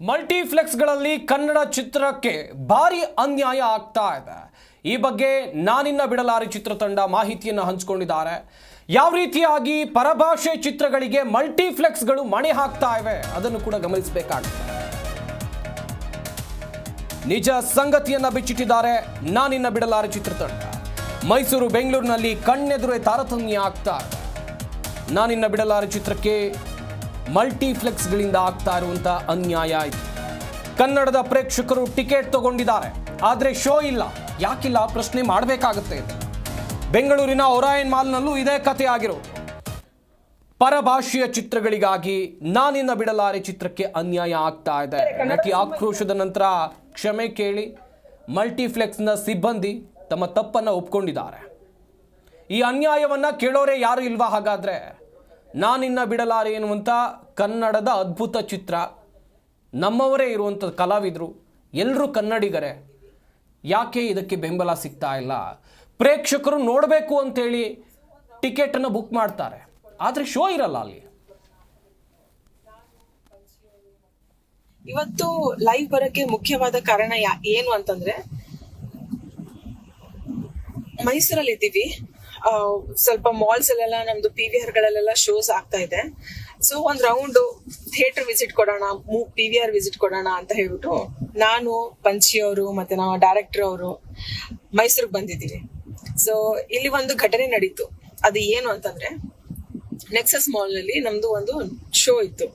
ಮಲ್ಟಿಫ್ಲೆಕ್ಸ್ಗಳಲ್ಲಿ ಕನ್ನಡ ಚಿತ್ರಕ್ಕೆ ಭಾರಿ ಅನ್ಯಾಯ ಆಗ್ತಾ ಇದೆ. ಈ ಬಗ್ಗೆ ನಾನಿನ್ನ ಬಿಡಲಾರಿ ಚಿತ್ರತಂಡ ಮಾಹಿತಿಯನ್ನು ಹಂಚಿಕೊಂಡಿದ್ದಾರೆ. ಯಾವ ರೀತಿಯಾಗಿ ಪರಭಾಷೆ ಚಿತ್ರಗಳಿಗೆ ಮಲ್ಟಿಫ್ಲೆಕ್ಸ್ಗಳು ಮಣೆ ಹಾಕ್ತಾ ಇವೆ ಅದನ್ನು ಕೂಡ ಗಮನಿಸಬೇಕಾಗುತ್ತೆ ನಿಜ ಸಂಗತಿಯನ್ನ ಬಿಚ್ಚಿಟ್ಟಿದ್ದಾರೆ ನಾನಿನ್ನ ಬಿಡಲಾರಿ ಚಿತ್ರತಂಡ ಮೈಸೂರು ಬೆಂಗಳೂರಿನಲ್ಲಿ ಕಣ್ಣೆದುರೇ ತಾರತಮ್ಯ ಆಗ್ತಾ ನಾನಿನ್ನ ಬಿಡಲಾರೆ ಚಿತ್ರಕ್ಕೆ ಮಲ್ಟಿಫ್ಲೆಕ್ಸ್ಗಳಿಂದ ಆಗ್ತಾ ಇರುವಂತ ಅನ್ಯಾಯ ಆಯಿತು ಕನ್ನಡದ ಪ್ರೇಕ್ಷಕರು ಟಿಕೆಟ್ ತಗೊಂಡಿದ್ದಾರೆ. ಆದರೆ ಶೋ ಇಲ್ಲ. ಯಾಕಿಲ್ಲ? ಪ್ರಶ್ನೆ ಮಾಡಬೇಕಾಗುತ್ತೆ ಬೆಂಗಳೂರಿನ ಒರಾಯನ್ ಮಾಲ್ನಲ್ಲೂ ಇದೇ ಕಥೆ ಪರಭಾಷೀಯ ಪರಭಾಷೆಯ ಚಿತ್ರಗಳಿಗಾಗಿ ನಾನಿನ್ನ ಬಿಡಲಾರೆ ಚಿತ್ರಕ್ಕೆ ಅನ್ಯಾಯ ಆಗ್ತಾ ಇದೆ. ನಟಿ ಆಕ್ರೋಶದ ನಂತರ ಕ್ಷಮೆ ಕೇಳಿ ಮಲ್ಟಿಫ್ಲೆಕ್ಸ್ನ ಸಿಬ್ಬಂದಿ ತಮ್ಮ ತಪ್ಪನ್ನು ಒಪ್ಕೊಂಡಿದ್ದಾರೆ. ಈ ಅನ್ಯಾಯವನ್ನ ಕೇಳೋರೆ ಯಾರು ಇಲ್ವಾ ಹಾಗಾದ್ರೆ? ನಾನಿನ್ನ ಬಿಡಲಾರೆ ಎನ್ನುವಂಥ ಕನ್ನಡದ ಅದ್ಭುತ ಚಿತ್ರ. ನಮ್ಮವರೇ ಇರುವಂಥ ಕಲಾವಿದರು ಎಲ್ಲರೂ ಕನ್ನಡಿಗರೇ. ಯಾಕೆ ಇದಕ್ಕೆ ಬೆಂಬಲ ಸಿಗ್ತಾ ಇಲ್ಲ? ಪ್ರೇಕ್ಷಕರು ನೋಡಬೇಕು ಅಂತೇಳಿ ಟಿಕೆಟನ್ನು ಬುಕ್ ಮಾಡ್ತಾರೆ. ಆದರೆ ಶೋ ಇರಲ್ಲ ಅಲ್ಲಿ. ಇವತ್ತು ಲೈವ್ ಬರೋಕ್ಕೆ ಮುಖ್ಯವಾದ ಕಾರಣ ಏನು ಅಂತಂದ್ರೆ ಮೈಸೂರಲ್ಲಿ ಇದ್ದೀವಿ ಸ್ವಲ್ಪ ಮಾಲ್ಸ್ ಅಲ್ಲೆಲ್ಲ ನಮ್ದು ಪಿ ವಿ ಆರ್ ಗಳಲ್ಲೆಲ್ಲ ಶೋಸ್ ಆಗ್ತಾ ಇದೆ. ಸೊ ಒಂದ್ ರೌಂಡ್ ಥಿಯೇಟರ್ ವಿಸಿಟ್ ಕೊಡೋಣ ಪಿ ವಿ ಆರ್ ವಿಸಿಟ್ ಕೊಡೋಣ ಅಂತ ಹೇಳ್ಬಿಟ್ಟು ನಾನು, ಪಂಚಿ ಅವರು ಮತ್ತೆ ನಾವು ಡೈರೆಕ್ಟರ್ ಅವರು ಮೈಸೂರಿಗೆ ಬಂದಿದ್ದೀವಿ. ಸೊ ಇಲ್ಲಿ ಒಂದು ಘಟನೆ ನಡೀತು. ಅದು ಏನು ಅಂತಂದ್ರೆ ನೆಕ್ಸಸ್ ಮಾಲ್ನಲ್ಲಿ ನಮ್ದು ಒಂದು ಶೋ ಇತ್ತು.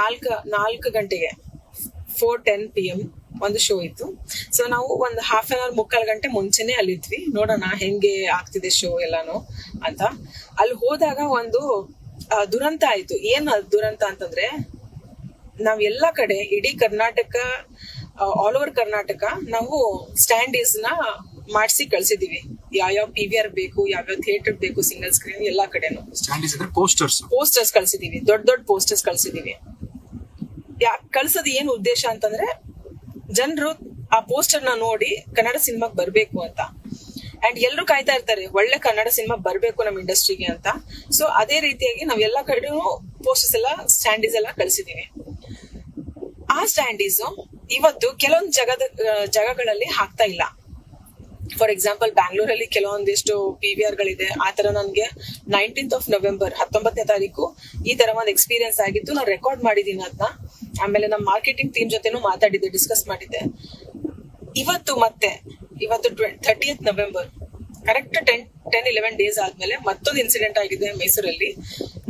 ನಾಲ್ಕು ನಾಲ್ಕು ಗಂಟೆಗೆ ಫೋರ್ ಟೆನ್ ಪಿ ಎಂ ಒಂದು ಶೋ ಇತ್ತು. ಸೊ ನಾವು ಒಂದು ಹಾಫ್ ಅನ್ ಅವರ್ ಮುಕ್ಕಾಲು ಗಂಟೆ ಮುಂಚೆನೆ ಅಲ್ಲಿದ್ವಿ. ನೋಡೋಣ ಹೆಂಗೆ ಆಗ್ತಿದೆ ಶೋ ಎಲ್ಲಾನು ಅಂತ. ಅಲ್ಲಿ ಹೋದಾಗ ಒಂದು ದುರಂತ ಆಯ್ತು. ಏನ್ ದುರಂತ ಅಂತಂದ್ರೆ ನಾವ್ ಎಲ್ಲಾ ಕಡೆ ಇಡೀ ಕರ್ನಾಟಕ ಆಲ್ ಓವರ್ ಕರ್ನಾಟಕ ನಾವು ಸ್ಟ್ಯಾಂಡೀಸ್ನ ಮಾಡಿಸಿ ಕಳ್ಸಿದೀವಿ. ಯಾವ್ಯಾವ ಪಿ ವಿ ಆರ್ ಬೇಕು ಯಾವ್ಯಾವ ಥಿಯೇಟರ್ ಬೇಕು ಸಿಂಗಲ್ ಸ್ಕ್ರೀನ್ ಎಲ್ಲಾ ಕಡೆನು. ಪೋಸ್ಟರ್ಸ್ ಪೋಸ್ಟರ್ಸ್ ಕಳ್ಸಿದೀವಿ. ದೊಡ್ಡ ದೊಡ್ಡ ಪೋಸ್ಟರ್ಸ್ ಕಳ್ಸಿದೀವಿ. ಕಳ್ಸೋದ್ ಏನ್ ಉದ್ದೇಶ ಅಂತಂದ್ರೆ ಜನರು ಆ ಪೋಸ್ಟರ್ನ ನೋಡಿ ಕನ್ನಡ ಸಿನಿಮಾಗ್ ಬರ್ಬೇಕು ಅಂತ. ಅಂಡ್ ಎಲ್ಲರೂ ಕಾಯ್ತಾ ಇರ್ತಾರೆ, ಒಳ್ಳೆ ಕನ್ನಡ ಸಿನಿಮಾ ಬರ್ಬೇಕು ನಮ್ ಇಂಡಸ್ಟ್ರಿಗೆ ಅಂತ. ಸೊ ಅದೇ ರೀತಿಯಾಗಿ ನಾವ್ ಎಲ್ಲಾ ಕಡೆನೂ ಪೋಸ್ಟರ್ಸ್ ಎಲ್ಲ ಸ್ಟ್ಯಾಂಡೀಸ್ ಎಲ್ಲ ಕಳಿಸಿದೀವಿ. ಆ ಸ್ಟ್ಯಾಂಡೀಸ್ ಇವತ್ತು ಕೆಲವೊಂದು ಜಗದ ಜಾಗಗಳಲ್ಲಿ ಹಾಕ್ತಾ ಇಲ್ಲ. ಫಾರ್ ಎಕ್ಸಾಂಪಲ್ ಬ್ಯಾಂಗ್ಳೂರಲ್ಲಿ ಕೆಲವೊಂದಿಷ್ಟು ಪಿ ವಿ ಆರ್ ಗಳಿದೆ. ಆ ತರ ನನ್ಗೆ ನೈನ್ಟೀನ್ತ್ ಆಫ್ ನವೆಂಬರ್ ಹತ್ತೊಂಬತ್ತನೇ ತಾರೀಕು ಈ ತರ ಒಂದು ಎಕ್ಸ್ಪೀರಿಯನ್ಸ್ ಆಗಿತ್ತು. ನಾನು ರೆಕಾರ್ಡ್ ಮಾಡಿದೀನಿ ಅದನ್ನ ಆಮೇಲೆ ನಮ್ಮ ಮಾರ್ಕೆಟಿಂಗ್ ಟೀಮ್ ಜೊತೆನೂ ಮಾತಾಡಿದ್ದೆ ಡಿಸ್ಕಸ್ ಮಾಡಿದ್ದೆ. ಇವತ್ತು ಮತ್ತೆ ಇವತ್ತು thirtieth November correct ten ten eleven days ಆದ್ಮೇಲೆ ಮತ್ತೊಂದು ಇನ್ಸಿಡೆಂಟ್ ಆಗಿದೆ ಮೈಸೂರಲ್ಲಿ.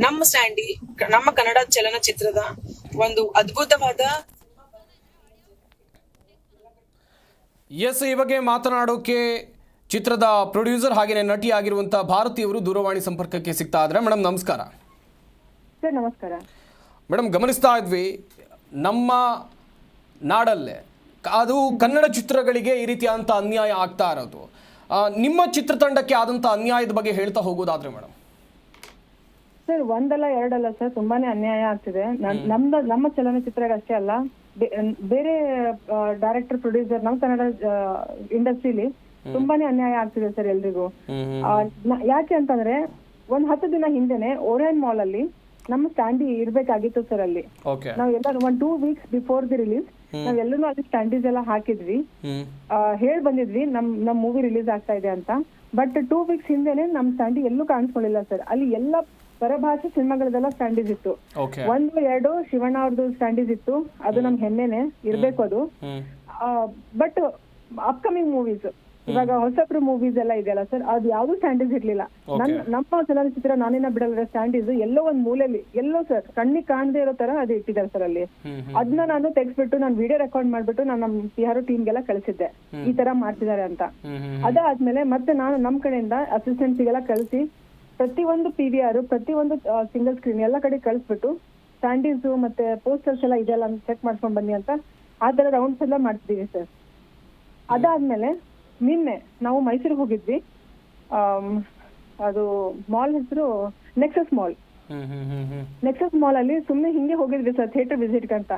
ನಮ್ಮ ಸ್ಟ್ಯಾಂಡಿ ನಮ್ಮ ಕನ್ನಡ ಚಲನಚಿತ್ರದ ಒಂದು ಅದ್ಭುತವಾದ ಎಸ್ ಈ ಬಗ್ಗೆ ಮಾತನಾಡೋಕೆ ಚಿತ್ರದ ಪ್ರೊಡ್ಯೂಸರ್ ಹಾಗೆಯೇ ನಟಿ ಆಗಿರುವಂಥ ಭಾರತೀಯವರು ದೂರವಾಣಿ ಸಂಪರ್ಕಕ್ಕೆ ಸಿಗ್ತಾ ಇದ್ದಾರೆ. ಮೇಡಮ್ ನಮಸ್ಕಾರ. ಸರ್ ನಮಸ್ಕಾರ. ಮೇಡಮ್ ಗಮನಿಸ್ತಾ ಇದ್ವಿ ನಮ್ಮ ನಾಡಲ್ಲೇ ಅದು ಕನ್ನಡ ಚಿತ್ರಗಳಿಗೆ ಈ ರೀತಿಯಾದಂಥ ಅನ್ಯಾಯ ಆಗ್ತಾ ಇರೋದು. ನಿಮ್ಮ ಚಿತ್ರತಂಡಕ್ಕೆ ಆದಂಥ ಅನ್ಯಾಯದ ಬಗ್ಗೆ ಹೇಳ್ತಾ ಹೋಗೋದಾದ್ರೆ ಮೇಡಮ್ ಸರ್ ಒಂದಲ್ಲ ಎರಡಲ್ಲ ಸರ್ ತುಂಬಾನೇ ಅನ್ಯಾಯ ಆಗ್ತಿದೆ. ನಮ್ದ ನಮ್ಮ ಚಲನಚಿತ್ರಗಷ್ಟೇ ಅಷ್ಟೇ ಅಲ್ಲ ಬೇರೆ ಡೈರೆಕ್ಟರ್ ಪ್ರೊಡ್ಯೂಸರ್ ನಮ್ಮ ಕನ್ನಡ ಇಂಡಸ್ಟ್ರಿಲಿ ತುಂಬಾನೇ ಅನ್ಯಾಯ ಆಗ್ತಿದೆ ಸರ್ ಎಲ್ರಿಗೂ. ಯಾಕೆ ಅಂತಂದ್ರೆ ಒಂದ್ ಹತ್ತು ದಿನ ಹಿಂದೆನೆ ಓರಿಯನ್ ಮಾಲ್ ಅಲ್ಲಿ ನಮ್ಮ ಸ್ಟ್ಯಾಂಡಿ ಇರ್ಬೇಕಾಗಿತ್ತು ಸರ್ ಅಲ್ಲಿ. ಓಕೆ ನಾವ್ ಎಲ್ಲರೂ ಒಂದ್ two weeks before the release ನಾವೆಲ್ಲರೂ ಅಲ್ಲಿ ಸ್ಟ್ಯಾಂಡೀಸ್ ಎಲ್ಲ ಹಾಕಿದ್ವಿ. ಹೇಳಿ ಬಂದಿದ್ವಿ ನಮ್ ನಮ್ ಮೂವಿ ರಿಲೀಸ್ ಆಗ್ತಾ ಇದೆ ಅಂತ. ಬಟ್ ಟೂ ವೀಕ್ಸ್ ಹಿಂದೆನೆ ನಮ್ ಸ್ಟ್ಯಾಂಡಿ ಎಲ್ಲೂ ಕಾಣಿಸ್ಕೊಳ್ಳಿಲ್ಲ ಸರ್ ಅಲ್ಲಿ ಎಲ್ಲ ಪರಭಾಷೆ ಸಿನಿಮಾಗಳದೆಲ್ಲ ಸ್ಟ್ಯಾಂಡೀಸ್ ಇತ್ತು. ಒಂದು ಎರಡು ಶಿವಣ್ಣ ಅವ್ರದ್ದು ಸ್ಟ್ಯಾಂಡೀಸ್ ಇತ್ತು. ಅದು ನಮ್ ಹೆಮ್ಮೆನೆ ಇರ್ಬೇಕು ಅದು. ಬಟ್ ಅಪ್ಕಮಿಂಗ್ ಮೂವೀಸ್ ಇವಾಗ ಹೊಸಬ್ರು ಮೂವೀಸ್ ಎಲ್ಲ ಇದೆಯಲ್ಲ ಸರ್ ಅದು ಯಾವ್ದು ಸ್ಟ್ಯಾಂಡೀಸ್ ಇರ್ಲಿಲ್ಲ. ನನ್ ನಮ್ಮ ಚಲನಚಿತ್ರ ನಾನೇನ ಬಿಡಲ್ಲ ಸ್ಟ್ಯಾಂಡೀಸ್ ಎಲ್ಲೋ ಒಂದ್ ಮೂಲೆಯಲ್ಲಿ ಎಲ್ಲೋ ಸರ್ ಕಣ್ಣಿಗೆ ಕಾಣದೇ ಇರೋ ತರ ಅದು ಇಟ್ಟಿದ್ದಾರೆ ಸರ್ ಅಲ್ಲಿ. ಅದನ್ನ ನಾನು ತೆಗ್ಸ್ಬಿಟ್ಟು ನಾನು ವಿಡಿಯೋ ರೆಕಾರ್ಡ್ ಮಾಡ್ಬಿಟ್ಟು ನಾನು ನಮ್ ಪಿ ಆರ್ ಟೀಮ್ಗೆಲ್ಲ ಕಳಿಸಿದ್ದೆ ಈ ತರ ಮಾಡ್ತಿದ್ದಾರೆ ಅಂತ. ಅದಾದ್ಮೇಲೆ ಮತ್ತೆ ನಾನು ನಮ್ ಕಡೆಯಿಂದ ಅಸಿಸ್ಟೆಂಟ್ಸ್ಗೆಲ್ಲ ಕಳಿಸಿ ಪ್ರತಿಯೊಂದು ಪಿ ವಿ ಆರ್ ಒಂದು ಸಿಂಗಲ್ ಸ್ಕ್ರೀನ್ ಎಲ್ಲ ಕಡೆ ಕಳಿಸ್ಬಿಟ್ಟು ಸ್ಟ್ಯಾಂಡೀಸ್ ಮತ್ತೆ ಪೋಸ್ಟರ್ಸ್ ಎಲ್ಲ ಇದೆಲ್ಲ ಚೆಕ್ ಮಾಡ್ಕೊಂಡ್ ಬನ್ನಿ ಅಂತ ಆ ತರ ರೌಂಡ್ಸ್ ಎಲ್ಲ ಮಾಡ್ತಿದೀವಿ ಸರ್ ಅದಾದ್ಮೇಲೆ ನಿನ್ನೆ ನಾವು ಮೈಸೂರಿಗೆ ಹೋಗಿದ್ವಿ. ಅದು ಮಾಲ್ ಹೆಸರು ನೆಕ್ಸಸ್ ಮಾಲ್ ನೆಕ್ಸಸ್ ಮಾಲ್ ಅಲ್ಲಿ ಸುಮ್ನೆ ಹಿಂಗೆ ಹೋಗಿದ್ವಿ ಸರ್ ಥಿಯೇಟರ್ ವಿಸಿಟ್ ಅಂತ.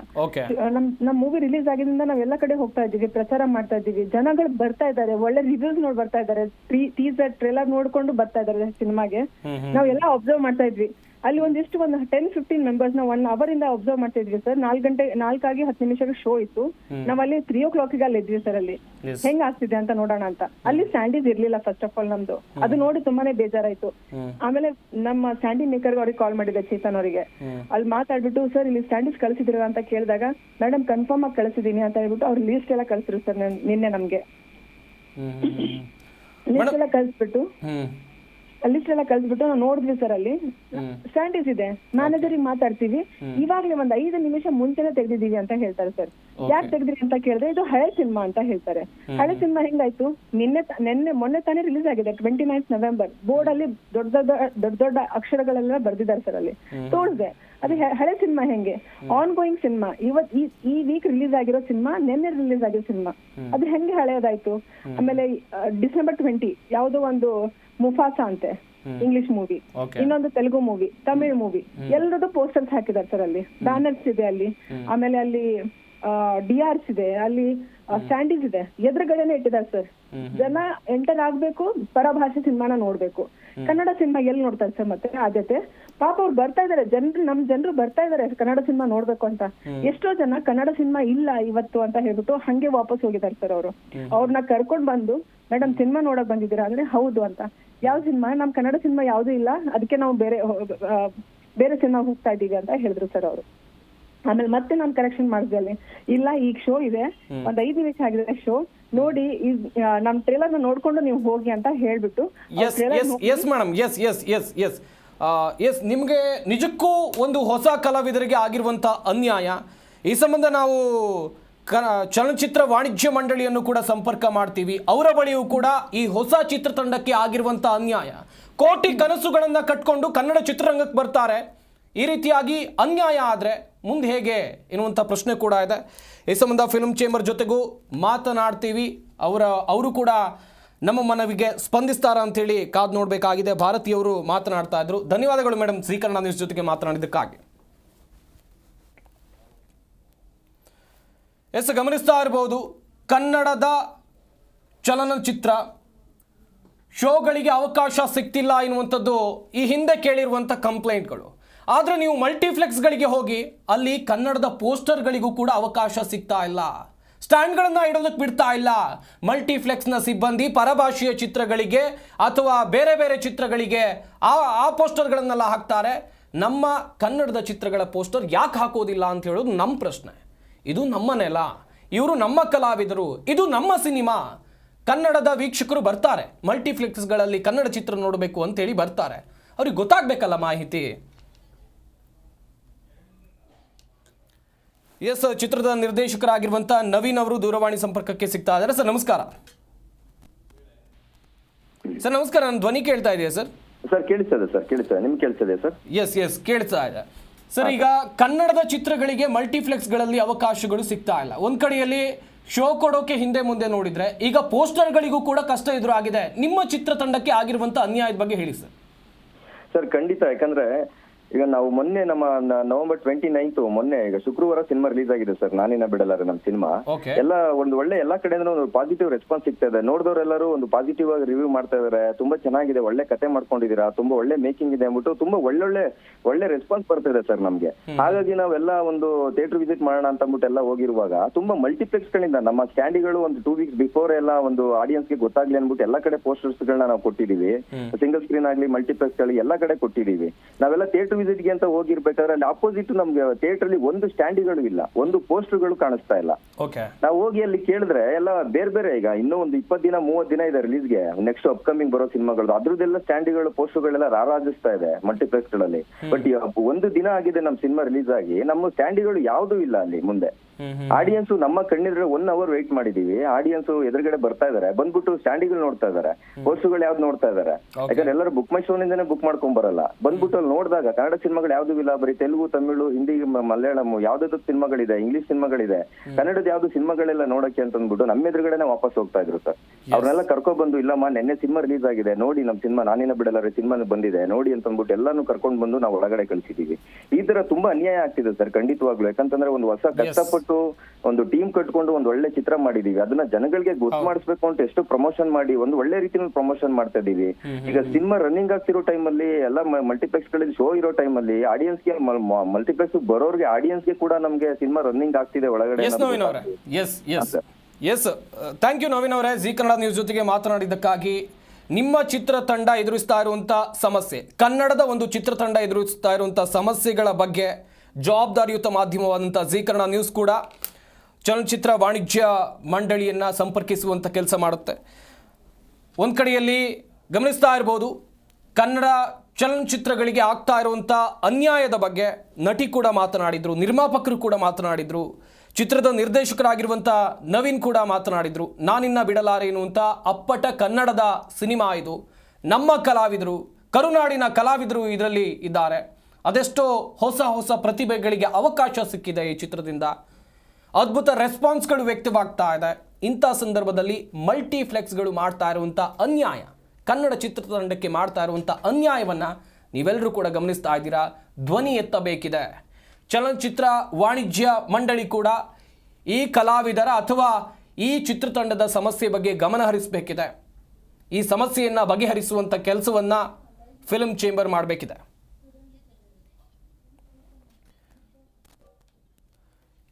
ನಮ್ ನಮ್ ಮೂವಿ ರಿಲೀಸ್ ಆಗಿದ್ರಿಂದ ನಾವ್ ಎಲ್ಲಾ ಕಡೆ ಹೋಗ್ತಾ ಇದೀವಿ ಪ್ರಚಾರ ಮಾಡ್ತಾ ಇದೀವಿ ಜನಗಳು ಬರ್ತಾ ಇದಾರೆ ಒಳ್ಳೆ ರಿವ್ಯೂಸ್ ನೋಡ್ ಬರ್ತಾ ಇದ್ದಾರೆ. ಟೀಸರ್ ಟ್ರೇಲರ್ ನೋಡ್ಕೊಂಡು ಬರ್ತಾ ಇದ್ದಾರೆ ಸಿನಿಮಾಗೆ. ನಾವ್ ಎಲ್ಲ ಅಬ್ಸರ್ವ್ ಮಾಡ್ತಾ ಇದ್ವಿ. ಅಲ್ಲಿ ಒಂದಿಷ್ಟು ಒಂದು ಟೆನ್ ಫಿಫ್ಟೀನ್ ಮೆಂಬರ್ಸ್ನ ಒನ್ ಅವರ್ ಇಂದ ಅಬ್ಸರ್ವ್ ಮಾಡ್ತಾ ಇದ್ವಿ ಸರ್ ನಾಲ್ಕು ಗಂಟೆ ನಾಲ್ಕಾಗಿ ಹತ್ತು ನಿಮಿಷಕ್ಕೆ ಶೋ ಇತ್ತು. ನಾವ್ ಅಲ್ಲಿ ತ್ರೀ ಓ ಕ್ಲಾಕಿಗೆ ಅಲ್ಲಿ ಇದ್ವಿ ಸರ್ ಅಲ್ಲಿ. ಹೆಂಗ್ ಆಗ್ತಿದೆ ಅಂತ ನೋಡೋಣ ಅಂತ. ಅಲ್ಲಿ ಸ್ಯಾಂಡೀಸ್ ಇರ್ಲಿಲ್ಲ ಫಸ್ಟ್ ಆಫ್ ಆಲ್ ನಮ್ದು. ಅದು ನೋಡಿ ತುಂಬಾನೇ ಬೇಜಾರಾಯ್ತು. ಆಮೇಲೆ ನಮ್ಮ ಸ್ಯಾಂಡಿ ಮೇಕರ್ ಅವ್ರಿಗೆ ಕಾಲ್ ಮಾಡಿದೆ ಚೇತನ್ ಅವರಿಗೆ. ಅಲ್ಲಿ ಮಾತಾಡ್ಬಿಟ್ಟು ಸರ್ ಇಲ್ಲಿ ಸ್ಯಾಂಡೀಸ್ ಕಳಿಸಿದ್ರ ಅಂತ ಕೇಳಿದಾಗ ಮೇಡಮ್ ಕನ್ಫರ್ಮ್ ಆಗಿ ಕಳಿಸಿದೀನಿ ಅಂತ ಹೇಳ್ಬಿಟ್ಟು ಅವ್ರು ಲೀಸ್ಟ್ ಎಲ್ಲ ಕಳಿಸಿದ್ರು ಸರ್ ನಿನ್ನೆ ನಮ್ಗೆ. ಲಿಸ್ಟ್ ಎಲ್ಲ ಕಳಿಸ್ಬಿಟ್ಟು. ಎಲ್ಲ ಕಳ್ಸ್ಬಿಟ್ಟು ನಾವು ನೋಡಿದ್ವಿ ಸರ್ ಅಲ್ಲಿ. ಸ್ಟ್ಯಾಂಡೀಸ್ ಇದೆ. ಮ್ಯಾನೇಜರಿಗೆ ಮಾತಾಡ್ತೀವಿ. ಇವಾಗ್ಲೇ ಒಂದ್ ಐದು ನಿಮಿಷ ಮುಂಚೆನೆ ತೆಗ್ದಿದೀವಿ ಅಂತ ಹೇಳ್ತಾರೆ ಸರ್ ಯಾಕೆ ತೆಗ್ದ್ರಿ ಅಂತ ಕೇಳಿದ್ರೆ ಇದು ಹಳೆ ಸಿನಿಮಾ ಅಂತ ಹೇಳ್ತಾರೆ. ಹಳೆ ಸಿನಿಮಾ ಹೆಂಗಾಯ್ತು? ನಿನ್ನೆ ನಿನ್ನೆ ಮೊನ್ನೆ ತಾನೇ ರಿಲೀಸ್ ಆಗಿದೆ ಟ್ವೆಂಟಿ ನೈನ್ತ್ ನವೆಂಬರ್ ಬೋರ್ಡ್ ಅಲ್ಲಿ ದೊಡ್ಡ ದೊಡ್ಡ ದೊಡ್ಡ ದೊಡ್ಡ ಅಕ್ಷರಗಳೆಲ್ಲ ಬರ್ದಿದ್ದಾರೆ ಸರ್ ಅಲ್ಲಿ. ತೋರಿಸ್ದೆ. ಅದು ಹಳೆ ಸಿನಿಮಾ ಹೆಂಗೆ? Ongoing cinema. ಇವತ್ ಈ ಈ ವೀಕ್ ರಿಲೀಸ್ ಆಗಿರೋ ಸಿನಿಮಾ ನಿನ್ನೆ ರಿಲೀಸ್ ಆಗಿರೋ ಸಿನಿಮಾ. ಅದು ಹೆಂಗೆ ಹಳೆಯದಾಯ್ತು ಆಮೇಲೆ ಡಿಸೆಂಬರ್ ಟ್ವೆಂಟಿ ಯಾವುದೋ ಒಂದು ಮುಫಾಸಾ ಅಂತೆ ಇಂಗ್ಲಿಷ್ ಮೂವಿ ಇನ್ನೊಂದು ತೆಲುಗು ಮೂವಿ ತಮಿಳ್ ಮೂವಿ ಎಲ್ಲರದ್ದು ಪೋಸ್ಟರ್ಸ್ ಹಾಕಿದ್ದಾರೆ ಸರ್ ಅಲ್ಲಿ. ಬ್ಯಾನರ್ಸ್ ಇದೆ ಅಲ್ಲಿ. ಆಮೇಲೆ ಅಲ್ಲಿ ಡಿ ಆರ್ಸ್ ಇದೆ. ಅಲ್ಲಿ ಸ್ಟ್ಯಾಂಡೀಸ್ ಇದೆ. ಎದುರುಗಡೆನೆ ಇಟ್ಟಿದ್ದಾರೆ ಸರ್ ಜನ ಎಂಟರ್ ಆಗ್ಬೇಕು ಪರಭಾಷೆ ಸಿನಿಮಾನ ನೋಡ್ಬೇಕು. ಕನ್ನಡ ಸಿನಿಮಾ ಎಲ್ಲಿ ನೋಡ್ತಾರೆ ಸರ್ ಮತ್ತೆ? ಆದ್ಯತೆ ಪಾಪ ಅವ್ರು ಬರ್ತಾ ಇದಾರೆ. ಜನರು ನಮ್ ಜನರು ಬರ್ತಾ ಇದಾರೆ. ಕನ್ನಡ ಸಿನಿಮಾ ನೋಡ್ಬೇಕು ಅಂತ. ಎಷ್ಟೋ ಜನ ಕನ್ನಡ ಸಿನಿಮಾ ಇಲ್ಲ ಇವತ್ತು ಅಂತ ಹೇಳ್ಬಿಟ್ಟು ಹಂಗೆ ವಾಪಸ್ ಹೋಗಿದ್ದಾರೆ ಸರ್ ಅವರು. ಅವ್ರನ್ನ ಕರ್ಕೊಂಡ್ ಬಂದು ಮೇಡಮ್ ಸಿನಿಮಾ ನೋಡಕ್ ಬಂದಿದ್ದೀರಾ? ಅಂದ್ರೆ ಹೌದು ಅಂತ. ಯಾವ ಸಿನಿಮಾ? ನಮ್ ಕನ್ನಡ ಸಿನಿಮಾ ಯಾವ್ದು ಇಲ್ಲ. ಅದಕ್ಕೆ ನಾವು ಬೇರೆ ಬೇರೆ ಸಿನಿಮಾ ಹೋಗ್ತಾ ಇದ್ದೀವಿ ಅಂತ ಹೇಳಿದ್ರು ಸರ್ ಅವರು. ಆಮೇಲೆ ಮತ್ತೆ ನಾನು ಕರೆಕ್ಷನ್ ಮಾಡಿದ್ವಿ ಅಲ್ಲಿ. ಇಲ್ಲ ಈಗ ಶೋ ಇದೆ. ಒಂದ್ ಐದು ನಿಮಿಷ ಆಗಿದೆ ಶೋ ನೋಡಿ ನಮ್ ಟ್ರೇಲರ್ ನೋಡ್ಕೊಂಡು ನೀವು ಹೋಗಿ ಅಂತ ಹೇಳ್ಬಿಟ್ಟು yes yes yes madam yes yes yes yes yes, ನಿಮಗೆ ನಿಜಕ್ಕೂ ಒಂದು ಹೊಸ ಕಲಾವಿದರಿಗೆ ಆಗಿರುವಂಥ ಅನ್ಯಾಯ. ಈ ಸಂಬಂಧ ನಾವು ಕ, ಚಲನಚಿತ್ರ ವಾಣಿಜ್ಯ ಮಂಡಳಿಯನ್ನು ಕೂಡ ಸಂಪರ್ಕ ಮಾಡ್ತೀವಿ. ಅವರ ಬಳಿಯೂ ಕೂಡ ಈ ಹೊಸ ಚಿತ್ರತಂಡಕ್ಕೆ ಆಗಿರುವಂಥ ಅನ್ಯಾಯ. ಕೋಟಿ ಕನಸುಗಳನ್ನು ಕಟ್ಕೊಂಡು ಕನ್ನಡ ಚಿತ್ರರಂಗಕ್ಕೆ ಬರ್ತಾರೆ. ಈ ರೀತಿಯಾಗಿ ಅನ್ಯಾಯ ಆದರೆ ಮುಂದೆ ಹೇಗೆ ಎನ್ನುವಂಥ ಪ್ರಶ್ನೆ ಕೂಡ ಇದೆ. ಈ ಸಂಬಂಧ ಫಿಲ್ಮ್ ಚೇಂಬರ್ ಜೊತೆಗೂ ಮಾತನಾಡ್ತೀವಿ. ಅವರ, ಅವರು ಕೂಡ ನಮ್ಮ ಮನವಿಗೆ ಸ್ಪಂದಿಸ್ತಾರ ಅಂತೇಳಿ ಕಾದು ನೋಡಬೇಕಾಗಿದೆ. ಭಾರತೀಯವರು ಮಾತನಾಡ್ತಾ ಇದ್ರು. ಧನ್ಯವಾದಗಳು ಮೇಡಮ್ ಶ್ರೀಕರಣ ನ್ಯೂಸ್ ಜೊತೆಗೆ ಮಾತನಾಡಿದ್ದಕ್ಕಾಗಿ. ಎಸ್, ಗಮನಿಸ್ತಾ ಇರಬಹುದು ಕನ್ನಡದ ಚಲನಚಿತ್ರ ಶೋಗಳಿಗೆ ಅವಕಾಶ ಸಿಗ್ತಿಲ್ಲ ಎನ್ನುವಂಥದ್ದು ಈ ಹಿಂದೆ ಕೇಳಿರುವಂಥ ಕಂಪ್ಲೇಂಟ್ಗಳು. ಆದರೆ ನೀವು ಮಲ್ಟಿಫ್ಲೆಕ್ಸ್ಗಳಿಗೆ ಹೋಗಿ ಅಲ್ಲಿ ಕನ್ನಡದ ಪೋಸ್ಟರ್ಗಳಿಗೂ ಕೂಡ ಅವಕಾಶ ಸಿಗ್ತಾ ಇಲ್ಲ. ಸ್ಟ್ಯಾಂಡ್ಗಳನ್ನು ಇಡೋದಕ್ಕೆ ಬಿಡ್ತಾ ಇಲ್ಲ. ಮಲ್ಟಿಫ್ಲೆಕ್ಸ್ನ ಸಿಬ್ಬಂದಿ ಪರಭಾಷೆಯ ಚಿತ್ರಗಳಿಗೆ ಅಥವಾ ಬೇರೆ ಬೇರೆ ಚಿತ್ರಗಳಿಗೆ ಆ ಆ ಪೋಸ್ಟರ್ಗಳನ್ನೆಲ್ಲ ಹಾಕ್ತಾರೆ. ನಮ್ಮ ಕನ್ನಡದ ಚಿತ್ರಗಳ ಪೋಸ್ಟರ್ ಯಾಕೆ ಹಾಕೋದಿಲ್ಲ ಅಂತ ಹೇಳೋದು ನಮ್ಮ ಪ್ರಶ್ನೆ. ಇದು ನಮ್ಮ ನೆಲ. ಇವರು ನಮ್ಮ ಕಲಾವಿದರು. ಇದು ನಮ್ಮ ಸಿನಿಮಾ. ಕನ್ನಡದ ವೀಕ್ಷಕರು ಬರ್ತಾರೆ. ಮಲ್ಟಿಫ್ಲೆಕ್ಸ್ಗಳಲ್ಲಿ ಕನ್ನಡ ಚಿತ್ರ ನೋಡಬೇಕು ಅಂತೇಳಿ ಬರ್ತಾರೆ. ಅವ್ರಿಗೆ ಗೊತ್ತಾಗಬೇಕಲ್ಲ ಮಾಹಿತಿ. ಎಸ್ ಚಿತ್ರದ ನಿರ್ದೇಶಕರಾಗಿರುವಂಥ ನವೀನ್ ಅವರು ದೂರವಾಣಿ ಸಂಪರ್ಕಕ್ಕೆ ಸಿಗ್ತಾ ಇದ್ದಾರೆ. ಸರ್ ನಮಸ್ಕಾರ. ಸರ್ ನಮಸ್ಕಾರ. ನನ್ನ ಧ್ವನಿ ಕೇಳ್ತಾ ಇದೆಯಾ ಸರ್? ಸರ್ ಕೇಳಿಸ್ತದೆ ಸರ್. ಕೇಳಿಸ್ತದೆ ನಿಮ್ಗೆ ಕೇಳಿಸ್ತದೆ ಸರ್? S S. ಕೇಳ್ತಾ ಇದೆ. ಸರ್ ಈಗ ಕನ್ನಡದ ಚಿತ್ರಗಳಿಗೆ ಮಲ್ಟಿಫ್ಲೆಕ್ಸ್ಗಳಲ್ಲಿ ಅವಕಾಶಗಳು ಸಿಗ್ತಾ ಇಲ್ಲ. ಒಂದ್ ಕಡೆಯಲ್ಲಿ ಶೋ ಕೊಡೋಕೆ ಹಿಂದೆ ಮುಂದೆ ನೋಡಿದ್ರೆ ಈಗ ಪೋಸ್ಟರ್ಗಳಿಗೂ ಕೂಡ ಕಷ್ಟ ಎದುರಾಗಿದೆ. ನಿಮ್ಮ ಚಿತ್ರತಂಡಕ್ಕೆ ಆಗಿರುವಂತ ಅನ್ಯಾಯದ ಬಗ್ಗೆ ಹೇಳಿ ಸರ್. ಸರ್ ಖಂಡಿತ. ಯಾಕಂದ್ರೆ ಈಗ ನಾವು ಮೊನ್ನೆ ನಮ್ಮ ನವೆಂಬರ್ ಟ್ವೆಂಟಿ ನೈನ್ತ್ ಮೊನ್ನೆ ಈಗ ಶುಕ್ರವಾರ ಸಿನಿಮಾ ರಿಲೀಸ್ ಆಗಿದೆ ಸರ್ ನಾನಿನ ಬಿಡಲಾರೆ ನಮ್ಮ ಸಿನಿಮಾ. Okay. ಎಲ್ಲ ಒಂದು ಒಳ್ಳೆ ಎಲ್ಲಾ ಕಡೆಯಿಂದ ಒಂದು ಪಾಸಿಟಿವ್ ರೆಸ್ಪಾನ್ಸ್ ಸಿಗ್ತಾ ಇದೆ. ನೋಡಿದವರೆಲ್ಲರೂ ಒಂದು ಪಾಸಿಟಿವ್ ಆಗಿ ರಿವ್ಯೂ ಮಾಡ್ತಾ ಇದಾರೆ ತುಂಬಾ ಚೆನ್ನಾಗಿದೆ ಒಳ್ಳೆ ಕತೆ ಮಾಡ್ಕೊಂಡಿದೀರಾ ತುಂಬಾ ಒಳ್ಳೆ ಮೇಕಿಂಗ್ ಇದೆ ಅಂದ್ಬಿಟ್ಟು ತುಂಬಾ ಒಳ್ಳೊಳ್ಳೆ ಒಳ್ಳೆ ರೆಸ್ಪಾನ್ಸ್ ಇದೆ ಸರ್ ನಮ್ಗೆ. ಹಾಗಾಗಿ ನಾವೆಲ್ಲ ಒಂದು ಥಿಯೇಟರ್ ವಿಸಿಟ್ ಮಾಡೋಣ ಅಂತ ಅಂದ್ಬಿಟ್ಟು ಎಲ್ಲ ಹೋಗಿರುವಾಗ ತುಂಬಾ ಮಲ್ಟಿಪ್ಲೆಕ್ಸ್ ಗಳಿಂದ ನಮ್ಮ ಸ್ಟ್ಯಾಂಡಿಗಳು ಒಂದು ಟೂ ವೀಕ್ಸ್ ಬಿಫೋರ್ ಎಲ್ಲ ಒಂದು ಆಡಿಯನ್ಸ್ಗೆ ಗೊತ್ತಾಗ್ಲಿ ಅಂದ್ಬಿಟ್ಟು ಎಲ್ಲಾ ಕಡೆ ಪೋಸ್ಟರ್ಸ್ ಗಳನ್ನ ನಾವು ಕೊಟ್ಟಿದೀವಿ ಸಿಂಗಲ್ ಸ್ಕ್ರೀನ್ ಆಗ್ಲಿ ಮಲ್ಟಿಪ್ಲೆಕ್ಸ್ ಗಳಿಗೆ ಎಲ್ಲಾ ಕಡೆ ಕೊಟ್ಟಿದೀವಿ ನಾವೆಲ್ಲ ಥಿಯೇಟರ್ ವಿಸಿಟ್ಗೆ ಅಂತ ಹೋಗಿರ್ಬೇಕಾದ್ರೆ ಅಲ್ಲಿ ಅಪೋಸಿಟ್ ನಮ್ಗೆ ಥಿಯೇಟರ್ ಅಲ್ಲಿ ಒಂದು ಸ್ಟ್ಯಾಂಡ್ಗಳು ಇಲ್ಲ. ಒಂದು ಪೋಸ್ಟರ್ಗಳು ಕಾಣಿಸ್ತಾ ಇಲ್ಲ. ನಾವು ಹೋಗಿ ಅಲ್ಲಿ ಕೇಳಿದ್ರೆ ಎಲ್ಲ ಬೇರೆ ಬೇರೆ ಈಗ ಇನ್ನೂ ಒಂದು ಇಪ್ಪತ್ತು ದಿನ ಮೂವತ್ತು ದಿನ ಇದೆ ರಿಲೀಸ್ಗೆ ನೆಕ್ಸ್ಟ್ ಅಪ್ಕಮಿಂಗ್ ಬರೋ ಸಿನಿಮಾಗಳು ಅದ್ರದ್ದೆಲ್ಲ ಸ್ಟ್ಯಾಂಡ್ಗಳು ಪೋಸ್ಟರ್ಗಳೆಲ್ಲ ರಾರಾಜಿಸ್ತಾ ಇದೆ ಮಲ್ಟಿಪ್ಲೆಕ್ಸ್ಗಳಲ್ಲಿ. ಬಟ್ ಒಂದು ದಿನ ಆಗಿದೆ ನಮ್ಮ ಸಿನಿಮಾ ರಿಲೀಸ್ ಆಗಿ. ನಮ್ಮ ಸ್ಟ್ಯಾಂಡ್ಗಳು ಯಾವುದೂ ಇಲ್ಲ ಅಲ್ಲಿ ಮುಂದೆ. ಆಡಿಯನ್ಸ್ ನಮ್ಮ ಕಣ್ಣಿದ್ರೆ ಒನ್ ಅವರ್ ವೇಟ್ ಮಾಡಿದೀವಿ. ಆಡಿಯನ್ಸ್ ಎದುರುಗಡೆ ಬರ್ತಾ ಇದಾರೆ. ಬಂದ್ಬಿಟ್ಟು ಸ್ಟ್ಯಾಂಡಿಗಳು ನೋಡ್ತಾ ಇದಾರೆ. ಪೋಸ್ಟರ್ಗಳು ಯಾವ್ದು ನೋಡ್ತಾ ಇದಾರೆ? ಯಾಕಂದ್ರೆ ಎಲ್ಲರೂ ಬುಕ್ ಮೈ ಶೋನಿಂದನೇ ಬುಕ್ ಮಾಡ್ಕೊಂಡ್ ಬರಲ್ಲ. ಬಂದ್ಬಿಟ್ಟು ಅಲ್ಲಿ ನೋಡಿದಾಗ ಕನ್ನಡ ಸಿನಿಮಾಗಳು ಯಾವ್ದು ಇಲ್ಲ ಬರೀ ತೆಲುಗು ತಮಿಳು ಹಿಂದಿ ಮಲಯಾಳಂ ಯಾವ್ದಾದ್ರು ಸಿನಿಮಾಗಳಿದೆ ಇಂಗ್ಲಿಷ್ ಸಿನಿಮಾಗಳಿದೆ. ಕನ್ನಡದ ಯಾವ್ದು ಸಿನಿಮಾಗಳೆಲ್ಲ ನೋಡಕ್ಕೆ ಅಂತ ಅಂದ್ಬಿಟ್ಟು ನಮ್ಮ ಎದುರುಗಡೆನೆ ವಾಪಸ್ ಹೋಗ್ತಾ ಇದ್ರು ಸರ್. ಅವ್ರನ್ನೆಲ್ಲ ಕರ್ಕೊಂಡ್ ಬಂದು ಇಲ್ಲಮ್ಮ ನೆನ್ನೆ ಸಿನಿಮಾ ರಿಲೀಸ್ ಆಗಿದೆ. ನೋಡಿ ನಮ್ ಸಿನಿಮಾ ನಾನೇನ ಬಿಡಲ್ಲ ಸಿನಿಮಾ ಬಂದಿದೆ. ನೋಡಿ ಅಂತ ಅಂದ್ಬಿಟ್ಟು ಎಲ್ಲಾನು ಕರ್ಕೊಂಡ್ ಬಂದು ನಾವು ಒಳಗಡೆ ಕಳಿಸಿದೀವಿ. ಈ ತರ ತುಂಬಾ ಅನ್ಯಾಯ ಆಗ್ತಿದೆ ಸರ್ ಖಂಡಿತವಾಗ್ಲು. ಯಾಕಂತಂದ್ರೆ ಒಂದು ಹೊಸ ಕಷ್ಟಪಟ್ಟು ಒಂದು ಟೀಮ್ ಕಟ್ಕೊಂಡು ಒಂದ್ ಒಳ್ಳೆ ಚಿತ್ರ ಮಾಡಿದೀವಿ. ಅದನ್ನ ಜನಗಳಿಗೆ ಗೊತ್ತು ಮಾಡಿಸ್ಬೇಕು ಅಂತ ಎಷ್ಟು ಪ್ರಮೋಷನ್ ಮಾಡಿ ಒಂದು ಒಳ್ಳೆ ರೀತಿಯಲ್ಲಿ ಪ್ರಮೋಷನ್ ಮಾಡ್ತಾ ಇದೀವಿ. ಈಗ ಸಿನಿಮಾ ರನ್ನಿಂಗ್ ಆಗ್ತಿರೋ ಟೈಮ್ ಅಲ್ಲಿ ಎಲ್ಲ ಮಲ್ಟಿಪ್ಲೆಕ್ಸ್ಗಳಲ್ಲಿ ಶೋ ಇರೋ ಟೈಮ್ ಅಲ್ಲಿ ಆಡಿಯನ್ಸ್ಗೆ ಮಲ್ಟಿಪ್ಲೆಕ್ಸ್ ಬರೋರ್ಗೆ ಆಡಿಯನ್ಸ್ಗೆ ಕೂಡ ನಮ್ಗೆ ಸಿನಿಮಾ ರನ್ನಿಂಗ್ ಆಗ್ತಿದೆ ಒಳಗಡೆ ಎಸ್ ಥ್ಯಾಂಕ್ ಯು ನವೀನ್ ಅವರೇ. ಜಿ ಕನ್ನಡ ನ್ಯೂಸ್ ಜೊತೆಗೆ ಮಾತನಾಡಿದ್ದಕ್ಕಾಗಿ ನಿಮ್ಮ ಚಿತ್ರತಂಡ ಎದುರಿಸ್ತಾ ಇರುವಂತ ಸಮಸ್ಯೆ ಕನ್ನಡದ ಒಂದು ಚಿತ್ರತಂಡ ಎದುರಿಸ್ತಾ ಇರುವಂತ ಸಮಸ್ಯೆಗಳ ಬಗ್ಗೆ ಜವಾಬ್ದಾರಿಯುತ ಮಾಧ್ಯಮವಾದಂಥ ಜೀಕರಣ ನ್ಯೂಸ್ ಕೂಡ ಚಲನಚಿತ್ರ ವಾಣಿಜ್ಯ ಮಂಡಳಿಯನ್ನು ಸಂಪರ್ಕಿಸುವಂಥ ಕೆಲಸ ಮಾಡುತ್ತೆ. ಒಂದು ಕಡೆಯಲ್ಲಿ ಗಮನಿಸ್ತಾ ಇರ್ಬೋದು, ಕನ್ನಡ ಚಲನಚಿತ್ರಗಳಿಗೆ ಆಗ್ತಾ ಇರುವಂಥ ಅನ್ಯಾಯದ ಬಗ್ಗೆ ನಟಿ ಕೂಡ ಮಾತನಾಡಿದರು, ನಿರ್ಮಾಪಕರು ಕೂಡ ಮಾತನಾಡಿದರು, ಚಿತ್ರದ ನಿರ್ದೇಶಕರಾಗಿರುವಂಥ ನವೀನ್ ಕೂಡ ಮಾತನಾಡಿದರು, ನಾನಿನ್ನ ಬಿಡಲಾರೆ ಅಂತ ಅಪ್ಪಟ ಕನ್ನಡದ ಸಿನಿಮಾ ಇದು. ನಮ್ಮ ಕಲಾವಿದರು, ಕರುನಾಡಿನ ಕಲಾವಿದರು ಇದರಲ್ಲಿ ಇದ್ದಾರೆ. ಅದೆಷ್ಟೋ ಹೊಸ ಹೊಸ ಪ್ರತಿಭೆಗಳಿಗೆ ಅವಕಾಶ ಸಿಕ್ಕಿದೆ ಈ ಚಿತ್ರದಿಂದ. ಅದ್ಭುತ ರೆಸ್ಪಾನ್ಸ್ಗಳು ವ್ಯಕ್ತವಾಗ್ತಾ ಇದೆ. ಇಂಥ ಸಂದರ್ಭದಲ್ಲಿ ಮಲ್ಟಿಫ್ಲೆಕ್ಸ್ಗಳು ಮಾಡ್ತಾ ಇರುವಂಥ ಅನ್ಯಾಯ, ಕನ್ನಡ ಚಿತ್ರತಂಡಕ್ಕೆ ಮಾಡ್ತಾ ಇರುವಂಥ ಅನ್ಯಾಯವನ್ನು ನೀವೆಲ್ಲರೂ ಕೂಡ ಗಮನಿಸ್ತಾ ಇದ್ದೀರಾ? ಧ್ವನಿ ಎತ್ತಬೇಕಿದೆ. ಚಲನಚಿತ್ರ, ವಾಣಿಜ್ಯ ಮಂಡಳಿ ಕೂಡ ಈ ಕಲಾವಿದರ ಅಥವಾ ಈ ಚಿತ್ರತಂಡದ ಸಮಸ್ಯೆ ಬಗ್ಗೆ ಗಮನ ಹರಿಸಬೇಕಿದೆ. ಈ ಸಮಸ್ಯೆಯನ್ನು ಬಗೆಹರಿಸುವಂಥ ಕೆಲಸವನ್ನು ಫಿಲ್ಮ್ ಚೇಂಬರ್ ಮಾಡಬೇಕಿದೆ.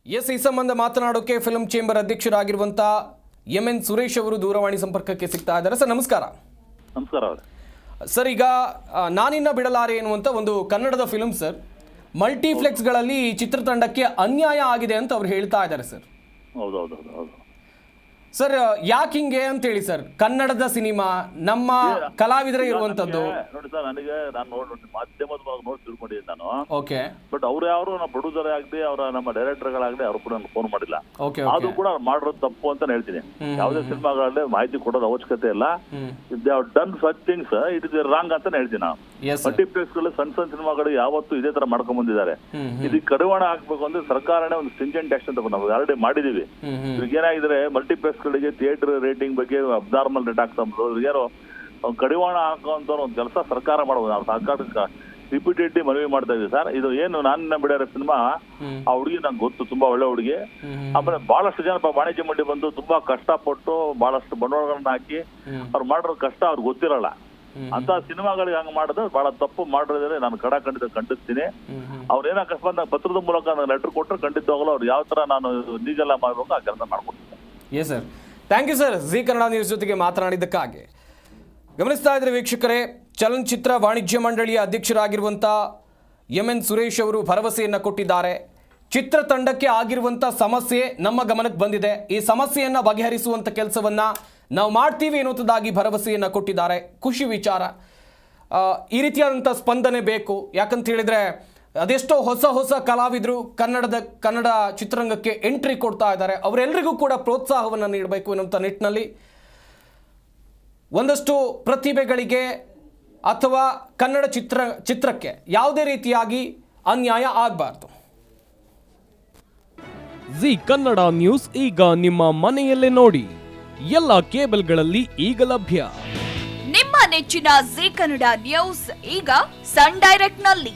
ಎಸ್ ಈ ಸಂಬಂಧ ಮಾತನಾಡೋಕೆ ಫಿಲಂ ಚೇಂಬರ್ ಅಧ್ಯಕ್ಷರಾಗಿರುವಂಥ ಎಂ ಎನ್ ಸುರೇಶ್ ಅವರು ದೂರವಾಣಿ ಸಂಪರ್ಕಕ್ಕೆ ಸಿಗ್ತಾ ಇದ್ದಾರೆ. ಸರ್ ನಮಸ್ಕಾರ. ನಮಸ್ಕಾರ ಸರ್ ಈಗ ನಾನಿನ್ನ ಬಿಡಲಾರೆ ಎನ್ನುವಂಥ ಒಂದು ಕನ್ನಡದ ಫಿಲಂ ಸರ್. ಮಲ್ಟಿಫ್ಲೆಕ್ಸ್ಗಳಲ್ಲಿ ಈ ಚಿತ್ರತಂಡಕ್ಕೆ ಅನ್ಯಾಯ ಆಗಿದೆ ಅಂತ ಅವ್ರು ಹೇಳ್ತಾ ಇದ್ದಾರೆ ಸರ್. ಹೌದು ಹೌದು ಹೌದು ಹೌದು ಸರ್ ಯಾಕೆ ಹಿಂಗೆ ಅಂತ ಹೇಳಿ ಸರ್ ಕನ್ನಡದ ಸಿನಿಮಾ ನಮ್ಮ ಕಲಾವಿದರ ಇರುವಂತದ್ದು. ನೋಡಿ ಸರ್ ನನಗೆ ನಾನು ನೋಡಿ ಮಾಧ್ಯಮದ ಮೂಲಕ ನೋಡಿ ತಿಳ್ಕೊಂಡಿದ್ದೀನಿ ನಾನು. ಓಕೆ ಬಟ್ ಅವ್ರು ಯಾರು ನಮ್ಮ ಪ್ರೊಡ್ಯೂಸರ್ ಆಗಲಿ ಅವರ ನಮ್ಮ ಡೈರೆಕ್ಟರ್ಗಳಾಗಲಿ ಅವ್ರು ಕೂಡ ನನಗೆ ಫೋನ್ ಮಾಡಿಲ್ಲ. ಅದು ಕೂಡ ಮಾಡಿರೋದು ತಪ್ಪು ಅಂತ ಹೇಳ್ತೀನಿ. ಯಾವುದೇ ಸಿನಿಮಾಗಳಲ್ಲಿ ಮಾಹಿತಿ ಕೊಡೋದು ಅವಶ್ಯಕತೆ ಇಲ್ಲ. They have done such things it is wrong ಅಂತ ಹೇಳ್ತೀನಿ ನಾನು. ಮಲ್ಟಿ ಪ್ಲೇಸ್ಗಳು ಸಣ್ಣ ಸಣ್ಣ ಸಿನಿಮಾಗಳು ಯಾವತ್ತು ಇದೇ ತರ ಮಾಡ್ಕೊಂಡ್ ಬಂದಿದ್ದಾರೆ. ಇದು ಇದಕ್ಕೆ ಕಡಿವಾಣ ಹಾಕ್ಬೇಕು ಅಂದ್ರೆ ಸರ್ಕಾರನೇ ಒಂದು ಸ್ಟಿಂಜೆಂಟ್ ಆಕ್ಷನ್ ತಗೊಂಡು ನಾವು ಆಲ್ರೆಡಿ ಮಾಡಿದೀವಿ. ಏನಾಗಿದ್ರೆ ಮಲ್ಟಿಪ್ಲೆಕ್ಸ್ ಗಳಿಗೆ ಥಿಯೇಟರ್ ರೇಟಿಂಗ್ ಬಗ್ಗೆ ಅಬ್ನಾರ್ಮಲ್ ರೇಟ್ ಆಗ್ತಾ ಬಂದ್ರು ಯಾರೋ ಕಡಿವಾಣ ಹಾಕುವಂತ ಒಂದು ಕೆಲಸ ಸರ್ಕಾರ ಮಾಡಬಹುದು ನಾವು ಸರ್ಕಾರಕ್ಕೆ ರಿಪೀಟೆಡ್ಲಿ ಮನವಿ ಮಾಡ್ತಾ ಇದ್ದೀವಿ ಸರ್. ಇದು ಏನು ನನ್ನ ಬಿಡ್ಯಾರ ಸಿನಿಮಾ ಆ ಹುಡುಗಿ ನಂಗೆ ಗೊತ್ತು ತುಂಬಾ ಒಳ್ಳೆ ಹುಡುಗಿ. ಆಮೇಲೆ ಬಹಳಷ್ಟು ಜನ ವಾಣಿಜ್ಯ ಮಂಡಿ ಬಂದು ತುಂಬಾ ಕಷ್ಟ ಪಟ್ಟು ಬಹಳಷ್ಟು ಬಂಡವಾಳಗಳನ್ನ ಹಾಕಿ. ಅವ್ರು ಮಾಡಿರೋ ಕಷ್ಟ ಅವ್ರಿಗೆ ಗೊತ್ತಿರಲ್ಲ. ಅಂತ ಸಿನಿಮಾಗಳಿಗೆ ಹಂಗ ಮಾಡಿದ್ರೆ ಬಹಳ ತಪ್ಪು ಮಾಡಿದ್ರೆ ನಾನು ಕಡ ಖಂಡಿತ ಖಂಡಿಸ್ತೀನಿ. ಅವ್ರ ಏನ ಅಕಸ್ಮಾತ್ ಪತ್ರದ ಮೂಲಕ ನಾನು ಲೆಟರ್ ಕೊಟ್ಟರೆ ಖಂಡಿತವಾಗಲೂ ಅವ್ರು ಯಾವ ತರ ನಾನು ಲೀಗಲ್ ಮಾಡ್ಬೇಕು ಆ ಕೆಲಸ ಮಾಡ್ಕೊಡ್ತೀನಿ. Yes sir thank you sir Zee Kannada news ಜೊತೆಗೆ ಮಾತನಾಡಿದ್ದಕ್ಕಾಗಿ. ಗಮನಿಸ್ತಾ ಇದ್ರೆ ವೀಕ್ಷಕರೇ, ಚಲನಚಿತ್ರ ವಾಣಿಜ್ಯ ಮಂಡಳಿಯ ಅಧ್ಯಕ್ಷರಾಗಿರುವಂಥ ಎಂ ಎನ್ ಸುರೇಶ್ ಅವರು ಭರವಸೆಯನ್ನು ಕೊಟ್ಟಿದ್ದಾರೆ. ಚಿತ್ರತಂಡಕ್ಕೆ ಆಗಿರುವಂಥ ಸಮಸ್ಯೆ ನಮ್ಮ ಗಮನಕ್ಕೆ ಬಂದಿದೆ. ಈ ಸಮಸ್ಯೆಯನ್ನು ಬಗೆಹರಿಸುವಂಥ ಕೆಲಸವನ್ನು ನಾವು ಮಾಡ್ತೀವಿ ಎನ್ನುವುದಾಗಿ ಭರವಸೆಯನ್ನು ಕೊಟ್ಟಿದ್ದಾರೆ. ಖುಷಿ ವಿಚಾರ. ಈ ರೀತಿಯಾದಂಥ ಸ್ಪಂದನೆ ಬೇಕು. ಯಾಕಂತ ಹೇಳಿದ್ರೆ ಅದೆಷ್ಟೋ ಹೊಸ ಹೊಸ ಕಲಾವಿದರು ಕನ್ನಡದ ಕನ್ನಡ ಚಿತ್ರರಂಗಕ್ಕೆ ಎಂಟ್ರಿ ಕೊಡ್ತಾ ಇದ್ದಾರೆ. ಅವರೆಲ್ಲರಿಗೂ ಕೂಡ ಪ್ರೋತ್ಸಾಹವನ್ನು ನೀಡಬೇಕು ಎನ್ನುವಂಥ ನಿಟ್ಟಿನಲ್ಲಿ ಒಂದಷ್ಟು ಪ್ರತಿಭೆಗಳಿಗೆ ಅಥವಾ ಕನ್ನಡ ಚಿತ್ರ ಚಿತ್ರಕ್ಕೆ ಯಾವುದೇ ರೀತಿಯಾಗಿ ಅನ್ಯಾಯ ಆಗಬಾರ್ದು. ಜಿ ಕನ್ನಡ ನ್ಯೂಸ್ ಈಗ ನಿಮ್ಮ ಮನೆಯಲ್ಲೇ ನೋಡಿ. ಎಲ್ಲ ಕೇಬಲ್ಗಳಲ್ಲಿ ಈಗ ಲಭ್ಯ. ನಿಮ್ಮ ನೆಚ್ಚಿನ ಜಿ ಕನ್ನಡ ನ್ಯೂಸ್ ಈಗ ಸನ್ ಡೈರೆಕ್ಟ್ನಲ್ಲಿ